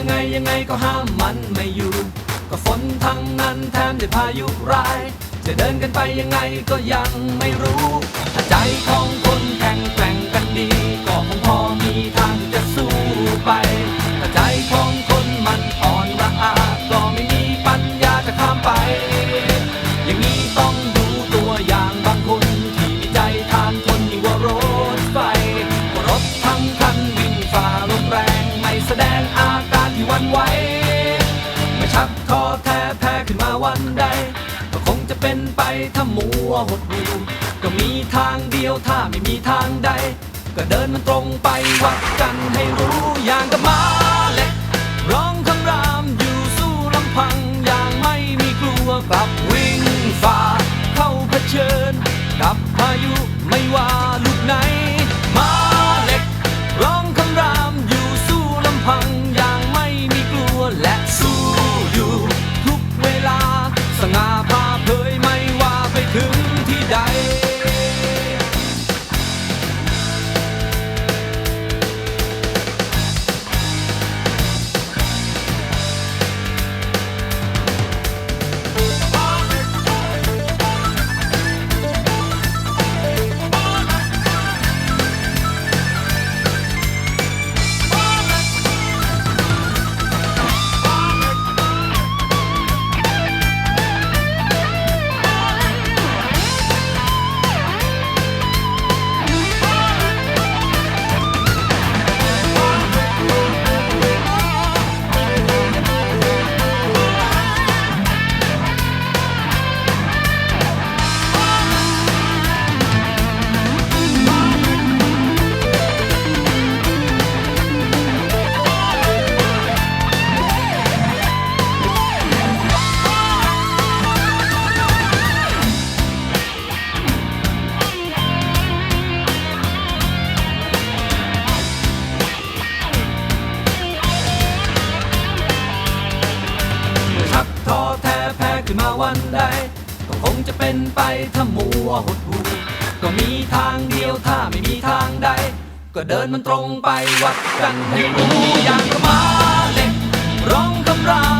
ยังไงยังไงก็ห้ามมันไม่อยู่ ก็ฝนทั้งนั้นแถมด้พายุร้าย จะเดินกันไปยังไงก็ยังไม่รู้ถ้าใจของคนแข่ง ถ้ามัวหดหูก็มีทางเดียวถ้าไม่มีทางใด ก็เดินมันตรงไปวัดกันให้รู้อย่างกับมา ขึ้นมาวันใด ก็คงจะเป็นไปถ้ามัวหดหูก็มีทางเดียวถ้าไม่มีทางใด ก็เดินมันตรงไปวัดกันให้รู้อย่างกระมาเล็กร้องคำราม